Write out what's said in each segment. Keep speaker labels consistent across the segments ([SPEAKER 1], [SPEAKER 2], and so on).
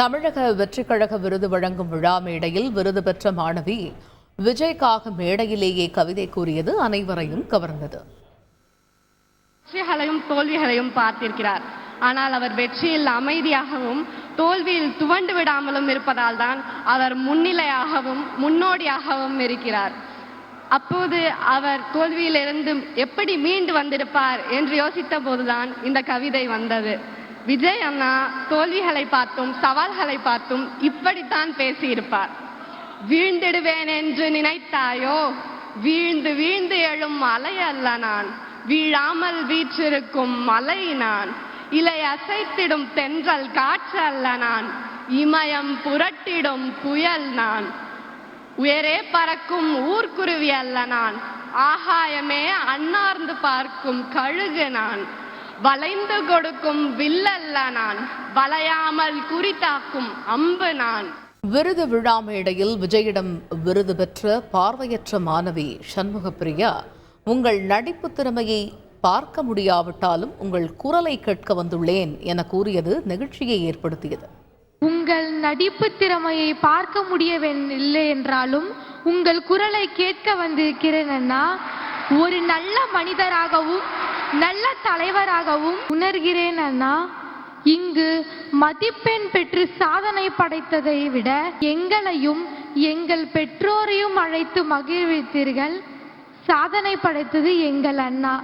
[SPEAKER 1] தமிழக வெற்றிக்கழக விருது வழங்கும் விழா மேடையில் விருது பெற்ற மாணவி விஜய்க்காக மேடையிலேயே கவிதை கூறியது அனைவரையும் கவர்ந்தது.
[SPEAKER 2] வெற்றிகளையும் தோல்விகளையும் பார்த்திருக்கிறார். ஆனால் அவர் வெற்றியில் அமைதியாகவும் தோல்வியில் துவண்டு விடாமலும் இருப்பதால் தான் அவர் முன்னிலையாகவும் முன்னோடியாகவும் இருக்கிறார். அப்போது அவர் தோல்வியிலிருந்து எப்படி மீண்டு வந்திருப்பார் என்று யோசித்த போதுதான் இந்த கவிதை வந்தது. விஜய் அண்ணா தோல்விகளை பார்த்தும் சவால்களை பார்த்தும் இப்படித்தான் பேசியிருப்பார். வீழ்ந்திடுவேன் என்று நினைத்தாயோ? வீழ்ந்து வீழ்ந்து எழும் மலை அல்ல நான். வீழாமல் வீற்றிருக்கும் மலை நான். இலை அசைத்திடும் தென்றல் காற்று அல்ல நான். இமயம் புரட்டிடும் புயல் நான். உயரே பறக்கும் ஊர்க்குருவி அல்ல நான். ஆகாயமே அன்னார்ந்து பார்க்கும் கழுகு நான். வளைந்து கொடுக்கும் வில்லல்ல நான் வளையாமல் குறித்தாக்கும் அம்பு நான்.
[SPEAKER 1] விருது விழா மேடையில் விஜயிடம் விருது பெற்ற பார்வையற்ற மாணவி சண்முகப்பிரியா உங்கள் நடிப்பு திறமையை பார்க்க முடியாவிட்டாலும் உங்கள் குரலை கேட்க வந்துள்ளேன் என கூறியது நெகிழ்ச்சியை ஏற்படுத்தியது.
[SPEAKER 3] உங்கள் நடிப்பு திறமையை பார்க்க முடியவில்லை என்றாலும் உங்கள் குரலை கேட்க வந்திருக்கிறேன் ஒரு நல்ல மனிதராகவும் நல்ல தலைவராகவும் உணர்கிறேன் அண்ணா. இங்கு மதிப்பெண் பெற்று சாதனை படைத்ததை விட எங்களையும் எங்கள் பெற்றோரையும் அழைத்து மகிழ்வித்தீர்கள். சாதனை படைத்தது எங்கள் அண்ணா.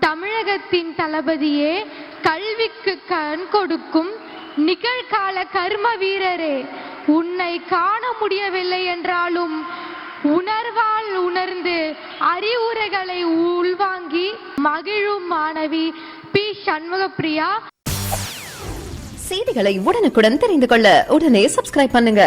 [SPEAKER 3] தமிழகத்தின் தளபதியே கல்விக்கு கண் கொடுக்கும் நிகழ்கால கர்ம வீரரே. உன்னை காண முடியவில்லை என்றாலும் உணர்வால் உணர்ந்து அறிவுரைகளை உள்வாங்கி மகிழும் மாணவி பி. சண்முகப்பிரியா.
[SPEAKER 4] செய்திகளை உடனுக்குடன் தெரிந்து கொள்ள உடனே சப்ஸ்கிரைப் பண்ணுங்க.